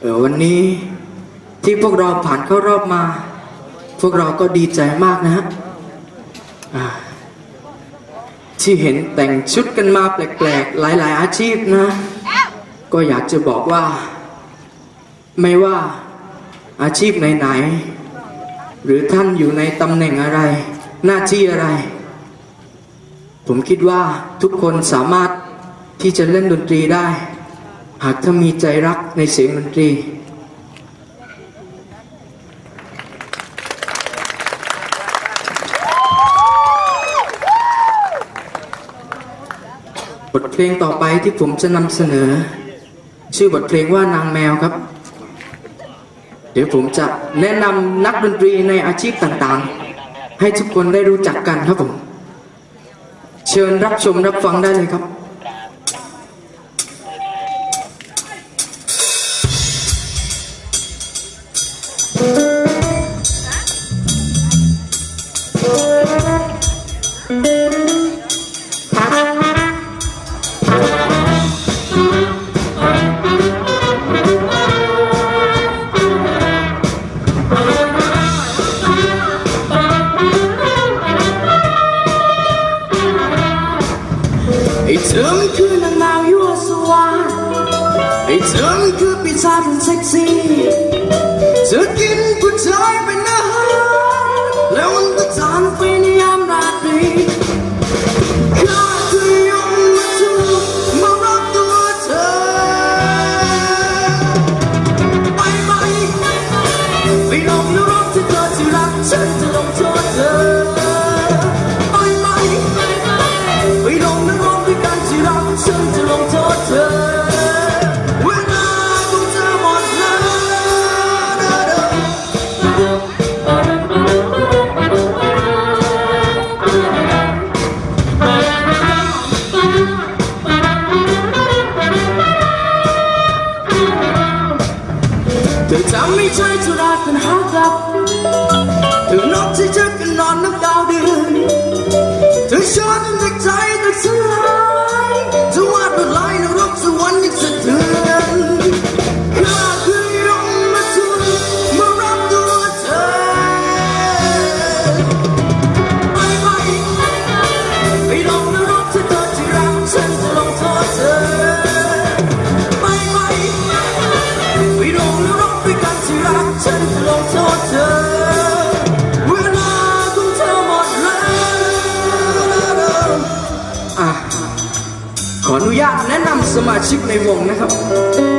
เออวันนี้ที่พวกเราผ่านเข้ารอบมา พวกเราก็ดีใจมากนะฮะที่เห็นแต่งชุดกันมาแปลกๆ หลาย ๆ อาชีพนะ ก็อยากจะบอกว่า ไม่ว่าอาชีพไหนๆหรือท่านอยู่ในตำแหน่งอะไร หน้าที่อะไร ผมคิดว่าทุกคนสามารถที่จะเล่นดนตรีได้ หากถ้ามีใจรักในเสียงดนตรี บทเพลงต่อไปที่ผมจะนำเสนอ ชื่อบทเพลงว่านางแมวครับ เดี๋ยวผมจะแนะนำนักดนตรีในอาชีพต่างๆ ให้ทุกคนได้รู้จักกันครับผม เชิญรับชมรับฟังได้เลยครับ นุญาตแนะนำสมาชิกในวงนะครับ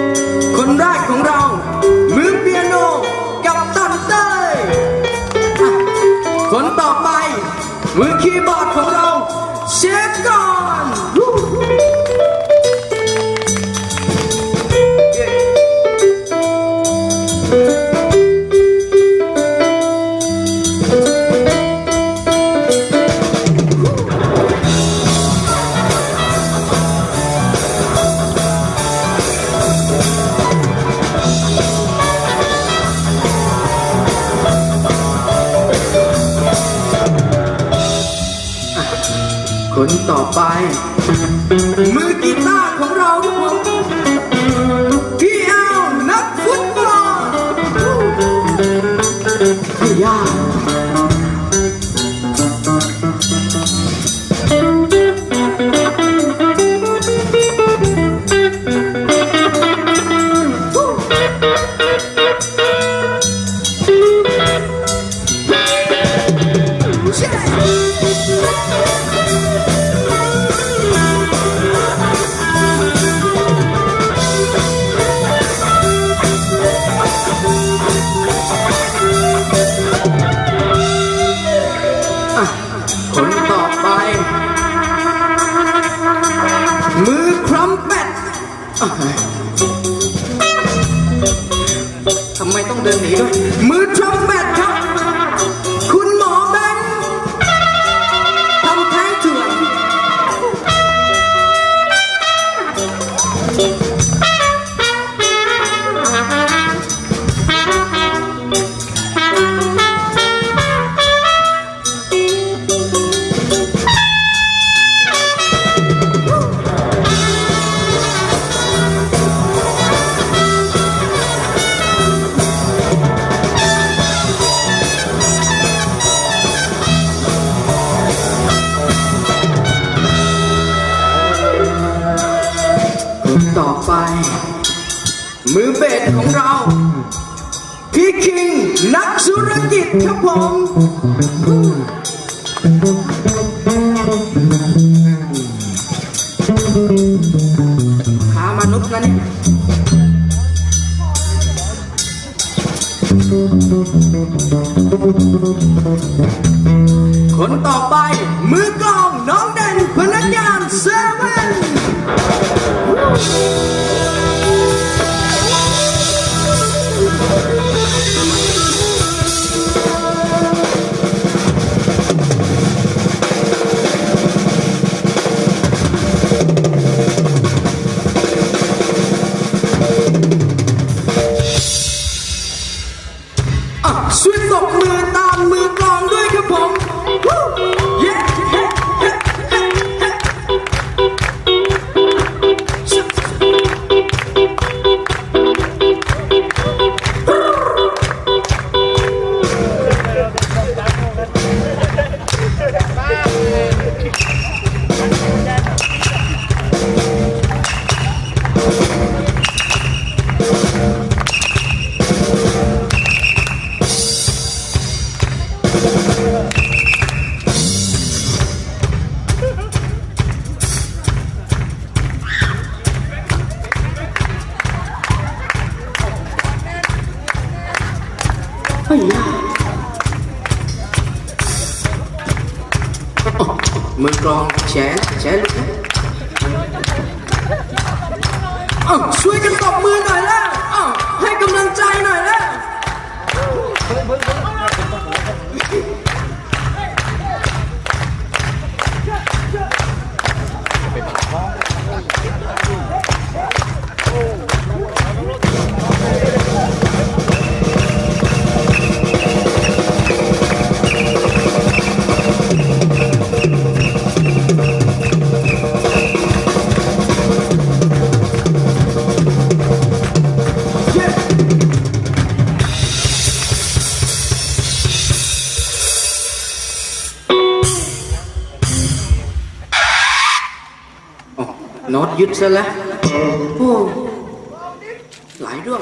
อะคนต่อไป มือครัมเป็ดอะทำไมต้องเดินหนีด้วย มือทรัมเป็ดครับ ครับผมหามนุษย์นะเนี่ยคนต่อไปมือกล strong trẻ trẻ luôn đấy à, xuôi cái cọc mưa này lên หยุดซะแล้วโอ้หลายเรื่อง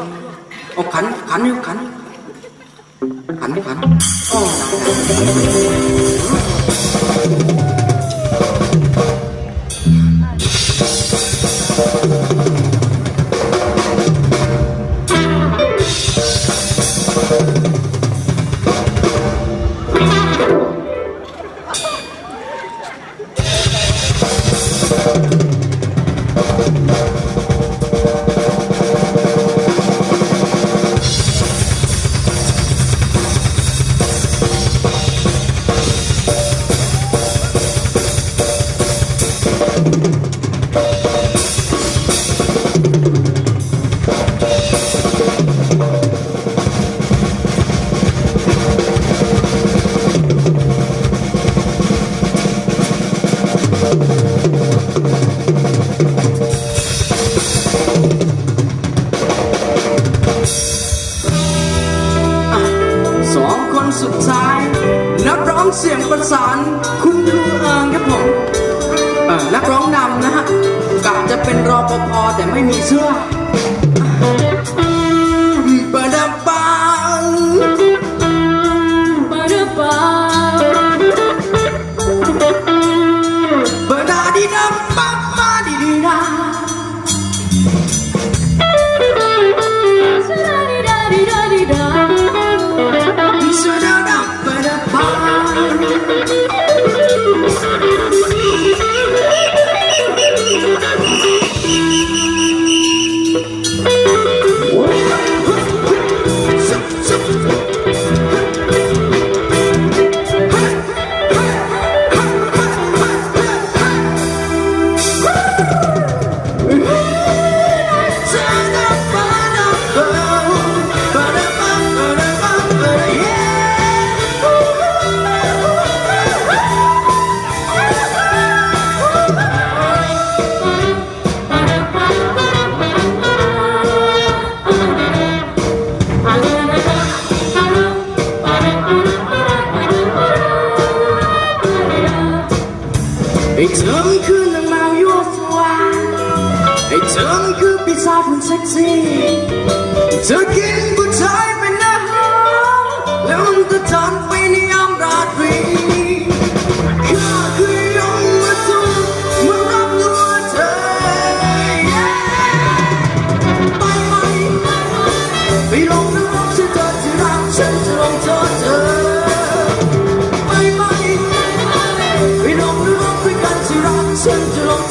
เอาขันขันอยู่ขันขันขันอ๋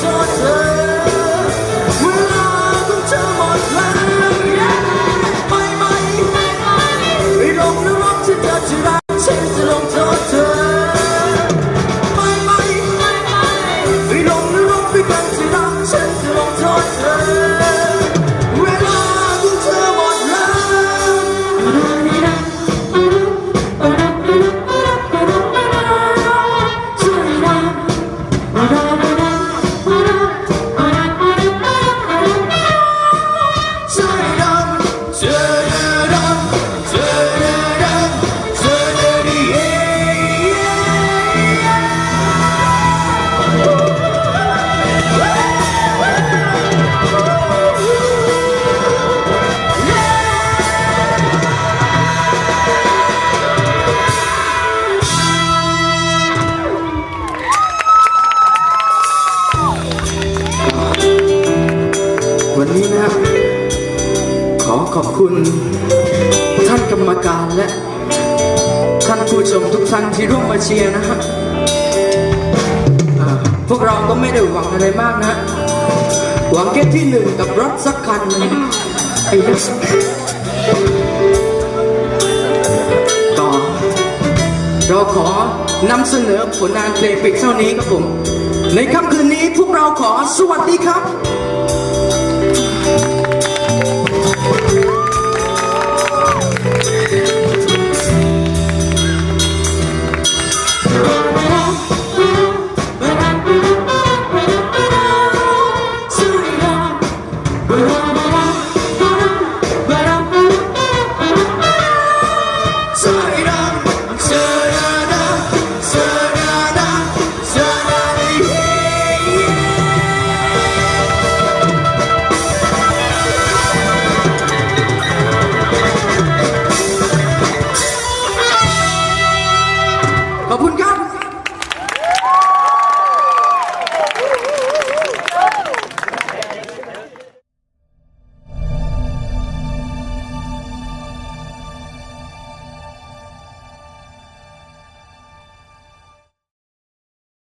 choices. และท่านผู้ชมทุกท่านที่ร่วมมาเชียร์นะฮะพวกเราก็ไม่ได้หวังอะไรมากนะ หวังแค่ที่หนึ่งกับรถสักคันไอ้ยัต่อ เราขอนำเสนอผลงานเพลงปิดเท่านี้ครับผม ในค่ำคืนนี้พวกเราขอสวัสดีครับ